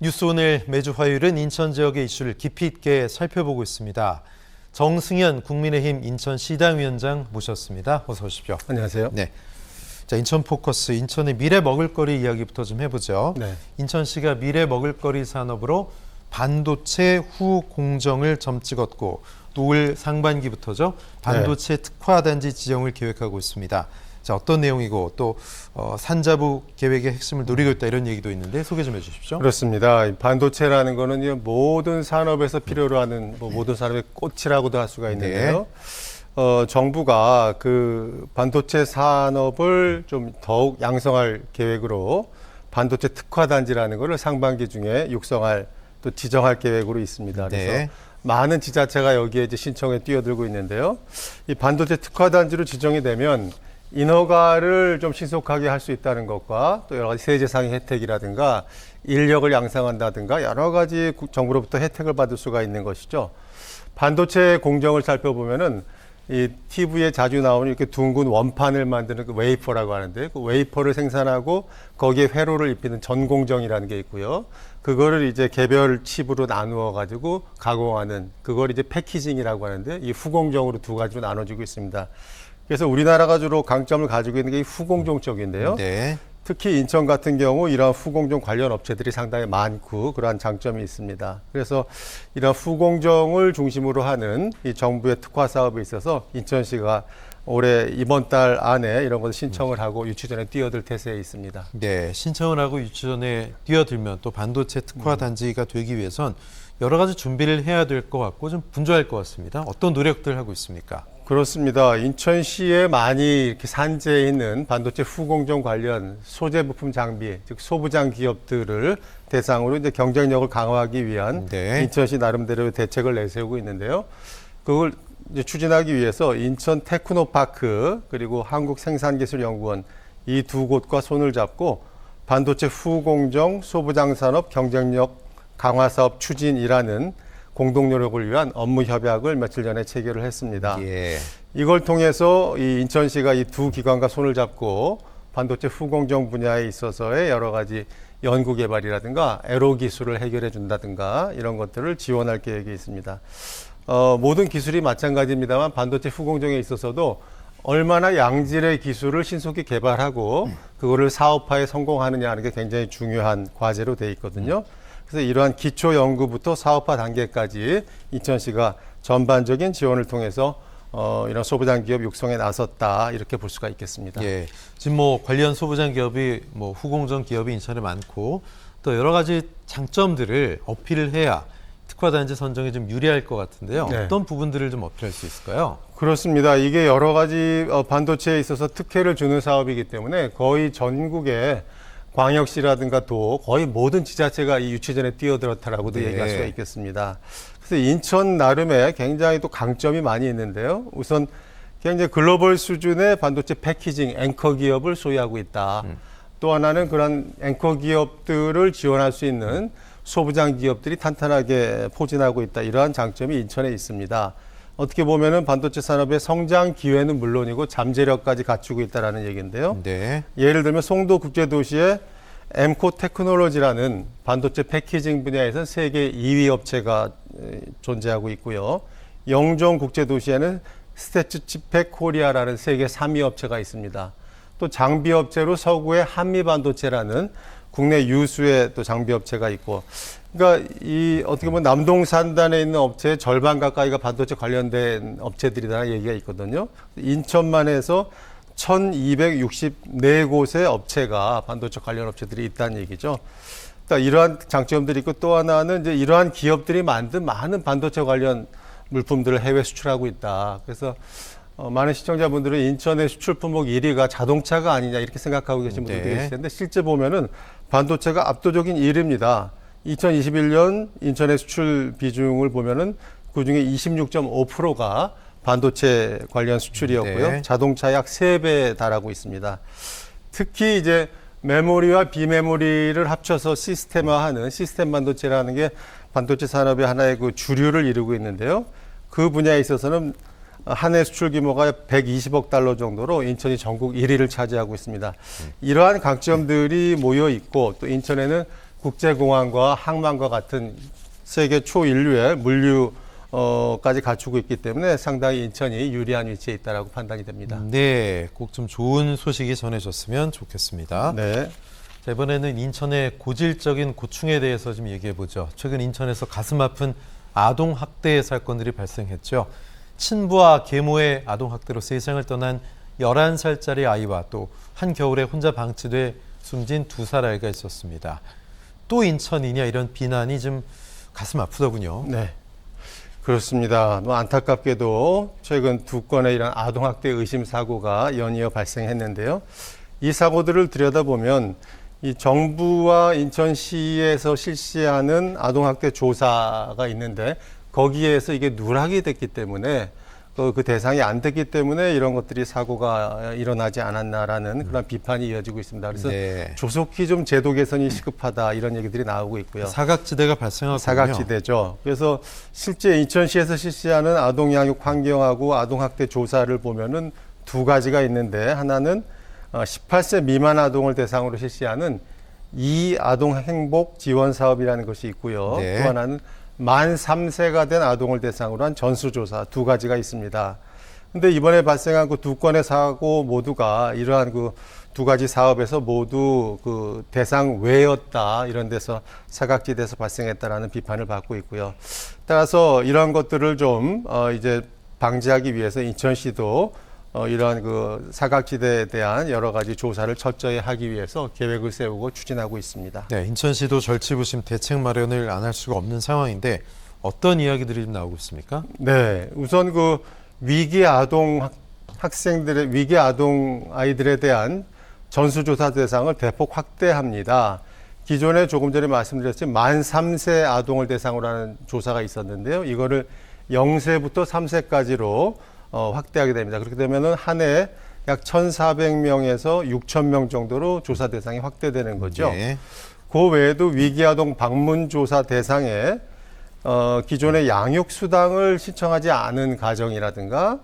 뉴스 오늘 매주 화요일은 인천 지역의 이슈를 깊이 있게 살펴보고 있습니다. 정승현 국민의힘 인천 시당위원장 모셨습니다. 어서 오십시오. 안녕하세요. 네. 자, 인천 포커스 인천의 미래 먹을거리 이야기부터 좀 해보죠. 네. 인천시가 미래 먹을거리 산업으로 반도체 후 공정을 점 찍었고 또 올 상반기부터죠 반도체 특화 단지 지정을 계획하고 있습니다. 자 어떤 내용이고 또 어, 산자부 계획의 핵심을 노리고 있다 이런 얘기도 있는데 소개 좀 해주십시오. 그렇습니다. 이 반도체라는 거는 이 모든 산업에서 필요로 하는 뭐 모든 산업의 꽃이라고도 할 수가 있는데요. 어, 정부가 그 반도체 산업을 좀 더욱 양성할 계획으로 반도체 특화 단지라는 거를 상반기 중에 육성할 또 지정할 계획으로 있습니다. 그래서 네. 많은 지자체가 여기에 이제 신청에 뛰어들고 있는데요. 이 반도체 특화 단지로 지정이 되면 인허가를 좀 신속하게 할 수 있다는 것과 또 여러 가지 세제상의 혜택이라든가 인력을 양성한다든가 여러 가지 국- 정부로부터 혜택을 받을 수가 있는 것이죠. 반도체 공정을 살펴보면은 이 TV에 자주 나오는 이렇게 둥근 원판을 만드는 그 웨이퍼라고 하는데 그 웨이퍼를 생산하고 거기에 회로를 입히는 전공정이라는 게 있고요. 그거를 이제 개별 칩으로 나누어 가지고 가공하는 그걸 이제 패키징이라고 하는데 이 후공정으로 두 가지로 나눠지고 있습니다. 그래서 우리나라가 주로 강점을 가지고 있는 게이 후공정 쪽인데요. 네. 특히 인천 같은 경우 이러한 후공정 관련 업체들이 상당히 많고 그러한 장점이 있습니다. 그래서 이러한 후공정을 중심으로 하는 이 정부의 특화 사업에 있어서 인천시가 올해 이번 달 안에 이런 것을 신청을 하고 유치전에 뛰어들 태세에 있습니다. 네, 신청을 하고 유치전에 뛰어들면 또 반도체 특화 단지가 되기 위해선 여러 가지 준비를 해야 될 것 같고 좀 분주할 것 같습니다. 어떤 노력들 하고 있습니까? 그렇습니다. 인천시에 많이 이렇게 산재해 있는 반도체 후공정 관련 소재 부품 장비, 즉 소부장 기업들을 대상으로 이제 경쟁력을 강화하기 위한 네. 인천시 나름대로 대책을 내세우고 있는데요. 그걸 이제 추진하기 위해서 인천 테크노파크 그리고 한국생산기술연구원 이 두 곳과 손을 잡고 반도체 후공정 소부장 산업 경쟁력 강화 사업 추진이라는 공동 노력을 위한 업무 협약을 며칠 전에 체결을 했습니다. 예. 이걸 통해서 이 인천시가 이 두 기관과 손을 잡고 반도체 후공정 분야에 있어서의 여러 가지 연구 개발이라든가 에로 기술을 해결해 준다든가 이런 것들을 지원할 계획이 있습니다. 어, 모든 기술이 마찬가지입니다만 반도체 후공정에 있어서도 얼마나 양질의 기술을 신속히 개발하고 그거를 사업화에 성공하느냐 하는 게 굉장히 중요한 과제로 돼 있거든요. 그래서 이러한 기초 연구부터 사업화 단계까지 인천시가 전반적인 지원을 통해서 어, 이런 소부장 기업 육성에 나섰다 이렇게 볼 수가 있겠습니다. 예. 지금 뭐 관련 소부장 기업이 뭐 후공정 기업이 인천에 많고 또 여러 가지 장점들을 어필을 해야 특화 단지 선정에 좀 유리할 것 같은데요. 네. 어떤 부분들을 좀 어필할 수 있을까요? 그렇습니다. 이게 여러 가지 어, 반도체에 있어서 특혜를 주는 사업이기 때문에 거의 전국에 광역시라든가 도 거의 모든 지자체가 이 유치전에 뛰어들었다라고도 네. 얘기할 수가 있겠습니다. 그래서 인천 나름의 굉장히 또 강점이 많이 있는데요. 우선 굉장히 글로벌 수준의 반도체 패키징 앵커 기업을 소유하고 있다. 또 하나는 그런 앵커 기업들을 지원할 수 있는 소부장 기업들이 탄탄하게 포진하고 있다. 이러한 장점이 인천에 있습니다. 어떻게 보면은 반도체 산업의 성장 기회는 물론이고 잠재력까지 갖추고 있다라는 얘기인데요. 네. 예를 들면 송도 국제 도시에 엠코 테크놀로지라는 반도체 패키징 분야에서 세계 2위 업체가 에, 존재하고 있고요. 영종 국제 도시에는 스태츠 치팩 코리아라는 세계 3위 업체가 있습니다. 또 장비 업체로 서구의 한미 반도체라는 국내 유수의 또 장비 업체가 있고, 그러니까 이 어떻게 보면 남동 산단에 있는 업체의 절반 가까이가 반도체 관련된 업체들이라는 얘기가 있거든요. 인천만 해서 1264곳의 업체가 반도체 관련 업체들이 있다는 얘기죠. 그러니까 이러한 장점들이 있고 또 하나는 이제 이러한 기업들이 만든 많은 반도체 관련 물품들을 해외 수출하고 있다. 그래서 어, 많은 시청자분들은 인천의 수출 품목 1위가 자동차가 아니냐 이렇게 생각하고 계신 분들도 네. 계실 텐데 실제 보면은 반도체가 압도적인 1위입니다. 2021년 인천의 수출 비중을 보면은 그 중에 26.5%가 반도체 관련 수출이었고요. 네. 자동차 약 3배에 달하고 있습니다. 특히 이제 메모리와 비메모리를 합쳐서 시스템화하는 시스템 반도체라는 게 반도체 산업의 하나의 그 주류를 이루고 있는데요. 그 분야에 있어서는 한 해 수출 규모가 120억 달러 정도로 인천이 전국 1위를 차지하고 있습니다. 이러한 강점들이 모여 있고 또 인천에는 국제공항과 항만과 같은 세계 초인류의 물류까지 갖추고 있기 때문에 상당히 인천이 유리한 위치에 있다라고 판단이 됩니다. 네, 꼭 좀 좋은 소식이 전해졌으면 좋겠습니다. 네. 자, 이번에는 인천의 고질적인 고충에 대해서 좀 얘기해 보죠. 최근 인천에서 가슴 아픈 아동 학대 사건들이 발생했죠. 친부와 계모의 아동 학대로 세상을 떠난 11살짜리 아이와 또 한겨울에 혼자 방치돼 숨진 두 살 아이가 있었습니다. 또 인천이냐 이런 비난이 좀 가슴 아프더군요. 네. 그렇습니다. 뭐 안타깝게도 최근 두 건의 이런 아동학대 의심 사고가 연이어 발생했는데요. 이 사고들을 들여다보면 이 정부와 인천시에서 실시하는 아동학대 조사가 있는데 거기에서 이게 누락이 됐기 때문에 그, 그 대상이 안 됐기 때문에 이런 것들이 사고가 일어나지 않았나라는 그런 비판이 이어지고 있습니다. 그래서 네. 조속히 좀 제도 개선이 시급하다 이런 얘기들이 나오고 있고요. 사각지대가 발생하고 사각지대죠. 그래서 실제 인천시에서 실시하는 아동 양육 환경하고 아동 학대 조사를 보면은 두 가지가 있는데 하나는 어, 18세 미만 아동을 대상으로 실시하는 이 아동 행복 지원 사업이라는 것이 있고요. 네. 또 하나는 만 3세가 된 아동을 대상으로 한 전수조사 두 가지가 있습니다. 근데 이번에 발생한 그 두 건의 사고 모두가 이러한 그 두 가지 사업에서 모두 그 대상 외였다 이런 데서 사각지대에서 발생했다라는 비판을 받고 있고요. 따라서 이러한 것들을 좀 어, 이제 방지하기 위해서 인천시도 어, 이러한 그 사각지대에 대한 여러 가지 조사를 철저히 하기 위해서 계획을 세우고 추진하고 있습니다. 네, 인천시도 절치부심 대책 마련을 안 할 수가 없는 상황인데 어떤 이야기들이 좀 나오고 있습니까? 네, 우선 그 위기 아동 학- 학생들의 위기 아동 아이들에 대한 전수조사 대상을 대폭 확대합니다. 기존에 조금 전에 말씀드렸지만 만 3세 아동을 대상으로 하는 조사가 있었는데요. 이거를 0세부터 3세까지로 어, 확대하게 됩니다. 그렇게 되면은 한해약 1,400명에서 6,000명 정도로 조사 대상이 확대되는 거죠. 네. 그 외에도 위기아동 방문 조사 대상에 어, 기존의 양육 수당을 신청하지 않은 가정이라든가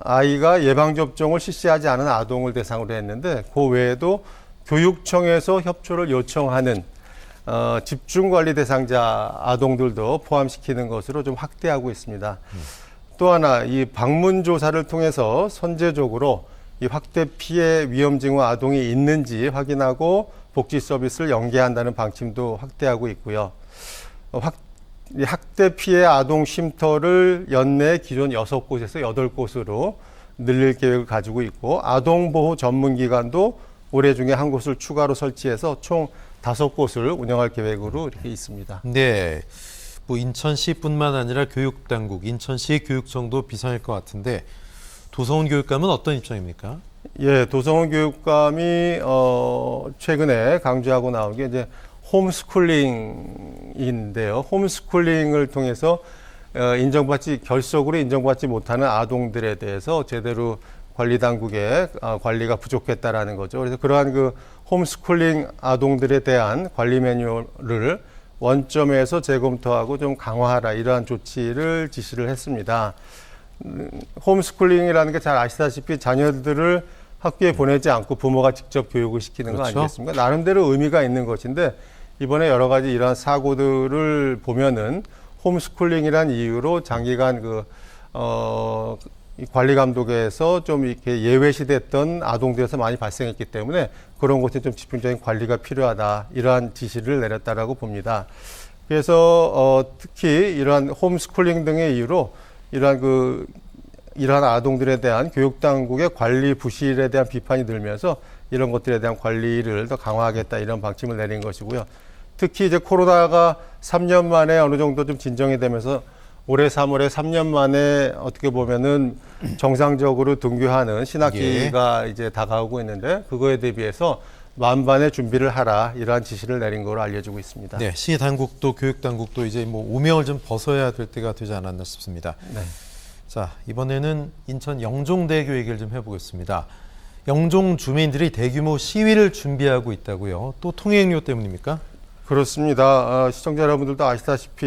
아이가 예방 접종을 실시하지 않은 아동을 대상으로 했는데 그 외에도 교육청에서 협조를 요청하는 어, 집중 관리 대상자 아동들도 포함시키는 것으로 좀 확대하고 있습니다. 또 하나 이 방문 조사를 통해서 선제적으로 이 확대 피해 위험 징후 아동이 있는지 확인하고 복지 서비스를 연계한다는 방침도 확대하고 있고요. 어, 확, 이 학대 피해 아동 쉼터를 연내 기존 여섯 곳에서 여덟 곳으로 늘릴 계획을 가지고 있고 아동 보호 전문 기관도 올해 중에 한 곳을 추가로 설치해서 총 다섯 곳을 운영할 계획으로 이렇게 있습니다. 네. 뭐 인천시뿐만 아니라 교육당국, 인천시 교육청도 비상일 것 같은데 도성훈 교육감은 어떤 입장입니까? 예, 도성훈 교육감이 어 최근에 강조하고 나온 게 이제 홈스쿨링인데요. 홈스쿨링을 통해서 어, 인정받지 결석으로 인정받지 못하는 아동들에 대해서 제대로 관리 당국의 어, 관리가 부족했다라는 거죠. 그래서 그러한 그 홈스쿨링 아동들에 대한 관리 매뉴얼을 원점에서 재검토하고 좀 강화하라 이러한 조치를 지시를 했습니다. 음, 홈스쿨링이라는 게 잘 아시다시피 자녀들을 학교에 보내지 않고 부모가 직접 교육을 시키는 그렇죠. 거 아니겠습니까? 나름대로 의미가 있는 것인데 이번에 여러 가지 이러한 사고들을 보면은 홈스쿨링이란 이유로 장기간 그, 어, 이 관리 감독에서 좀 이렇게 예외시됐던 아동들에서 많이 발생했기 때문에 그런 곳에 좀 집중적인 관리가 필요하다. 이러한 지시를 내렸다라고 봅니다. 그래서 어, 특히 이러한 홈스쿨링 등의 이유로 이러한 그 이러한 아동들에 대한 교육 당국의 관리 부실에 대한 비판이 들면서 이런 것들에 대한 관리를 더 강화하겠다 이런 방침을 내린 것이고요. 특히 이제 코로나가 3년 만에 어느 정도 좀 진정이 되면서 올해 3월에 3년 만에 어떻게 보면은 정상적으로 등교하는 신학기가 이제 다가오고 있는데 그거에 대비해서 만반의 준비를 하라 이러한 지시를 내린 거로 알려지고 있습니다. 네, 시 당국도 교육 당국도 이제 뭐 오명을 좀 벗어야 될 때가 되지 않았나 싶습니다. 네. 자, 이번에는 인천 영종대교 얘기를 좀 해보겠습니다. 영종 주민들이 대규모 시위를 준비하고 있다고요. 또 통행료 때문입니까? 그렇습니다. 어, 시청자 여러분들도 아시다시피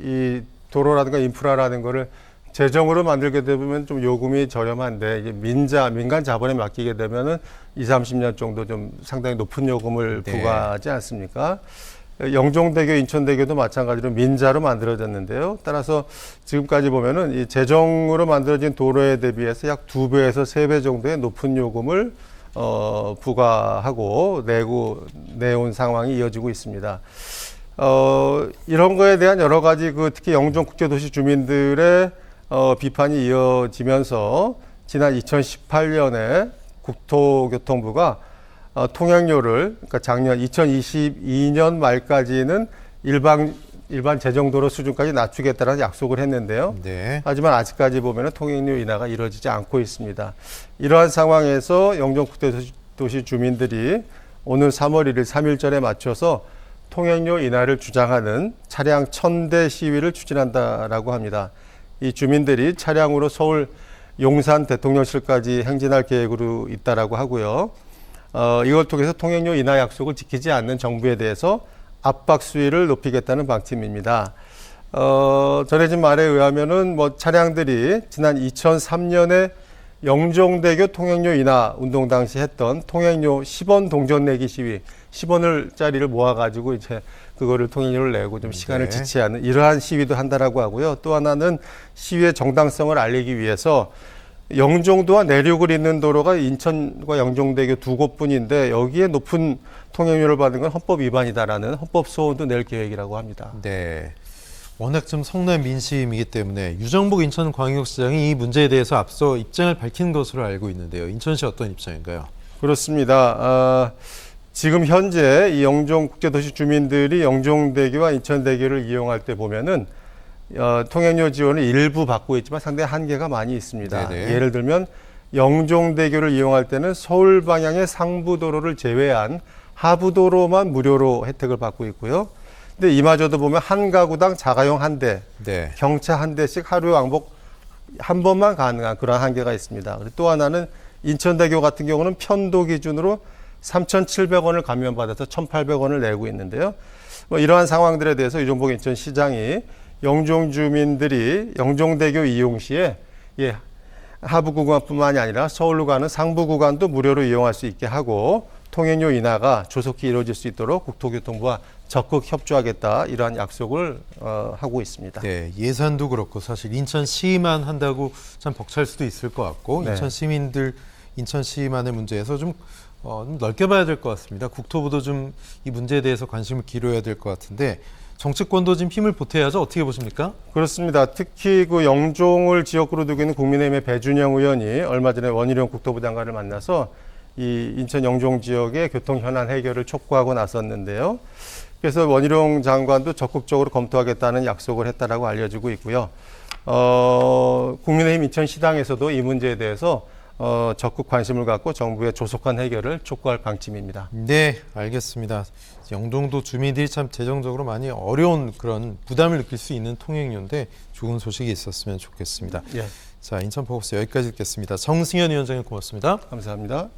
이 도로라든가 인프라라는 거를 재정으로 만들게 되면 좀 요금이 저렴한데 이제 민자 민간 자본에 맡기게 되면은 2, 30년 정도 좀 상당히 높은 요금을 네. 부과하지 않습니까? 영종대교, 인천대교도 마찬가지로 민자로 만들어졌는데요. 따라서 지금까지 보면은 이 재정으로 만들어진 도로에 대비해서 약 두 배에서 세 배 정도의 높은 요금을 어, 부과하고 내고 내온 상황이 이어지고 있습니다. 어, 이런 거에 대한 여러 가지 그 특히 영종 국제도시 주민들의 어, 비판이 이어지면서 지난 2018년에 국토교통부가 어, 통행료를 그러니까 작년 2022년 말까지는 일반 일반 재정도로 수준까지 낮추겠다는 약속을 했는데요. 네. 하지만 아직까지 보면 통행료 인하가 이루어지지 않고 있습니다. 이러한 상황에서 영종국제도시 주민들이 오늘 3월 1일 3일절에 맞춰서 통행료 인하를 주장하는 차량 천대 시위를 추진한다라고 합니다. 이 주민들이 차량으로 서울 용산 대통령실까지 행진할 계획으로 있다라고 하고요. 어, 이걸 통해서 통행료 인하 약속을 지키지 않는 정부에 대해서 압박 수위를 높이겠다는 방침입니다. 어, 전해진 말에 의하면은 뭐 차량들이 지난 2003년에 영종대교 통행료 인하 운동 당시 했던 통행료 10원 동전 내기 시위 10원을 짜리를 모아가지고 이제 그거를 통행료를 내고 좀 시간을 네. 지체하는 이러한 시위도 한다라고 하고요. 또 하나는 시위의 정당성을 알리기 위해서 영종도와 내륙을 잇는 도로가 인천과 영종대교 두 곳뿐인데 여기에 높은 통행료를 받는 건 헌법 위반이다라는 헌법 소원도 낼 계획이라고 합니다. 네. 워낙 좀 성난 민심이기 때문에 유정복 인천광역시장이 이 문제에 대해서 앞서 입장을 밝힌 것으로 알고 있는데요. 인천시 어떤 입장인가요? 그렇습니다. 아, 지금 현재 이 영종 국제도시 주민들이 영종대교와 인천대교를 이용할 때 보면은 어, 통행료 지원을 일부 받고 있지만 상당히 한계가 많이 있습니다. 네네. 예를 들면 영종대교를 이용할 때는 서울 방향의 상부도로를 제외한 하부도로만 무료로 혜택을 받고 있고요. 근데 이마저도 보면 한 가구당 자가용 한 대, 네. 경차 한 대씩 하루 왕복 한 번만 가능한 그런 한계가 있습니다. 그리고 또 하나는 인천대교 같은 경우는 편도 기준으로 3,700원을 감면받아서 1,800원을 내고 있는데요. 뭐 이러한 상황들에 대해서 유종복 인천시장이 영종 주민들이 영종대교 이용 시에 예, 하부 구간뿐만이 아니라 서울로 가는 상부 구간도 무료로 이용할 수 있게 하고 통행료 인하가 조속히 이루어질 수 있도록 국토교통부와 적극 협조하겠다 이러한 약속을 어, 하고 있습니다. 네, 예산도 그렇고 사실 인천시만 한다고 참 벅찰 수도 있을 것 같고 네. 인천 시민들 인천시만의 문제에서 좀, 어, 좀 넓게 봐야 될 것 같습니다. 국토부도 좀 이 문제에 대해서 관심을 기울여야 될 것 같은데 정치권도 지금 힘을 보태야죠. 어떻게 보십니까? 그렇습니다. 특히 그 영종을 지역구로 두고 있는 국민의힘의 배준영 의원이 얼마 전에 원희룡 국토부 장관을 만나서 이 인천 영종 지역의 교통 현안 해결을 촉구하고 나섰는데요. 그래서 원희룡 장관도 적극적으로 검토하겠다는 약속을 했다라고 알려지고 있고요. 어, 국민의힘 인천시당에서도 이 문제에 대해서 어, 적극 관심을 갖고 정부의 조속한 해결을 촉구할 방침입니다. 네, 알겠습니다. 영종도 주민들이 참 재정적으로 많이 어려운 그런 부담을 느낄 수 있는 통행료인데 좋은 소식이 있었으면 좋겠습니다. 예, 자, 인천 포커스 여기까지 듣겠습니다. 정승현 위원장님 고맙습니다. 감사합니다.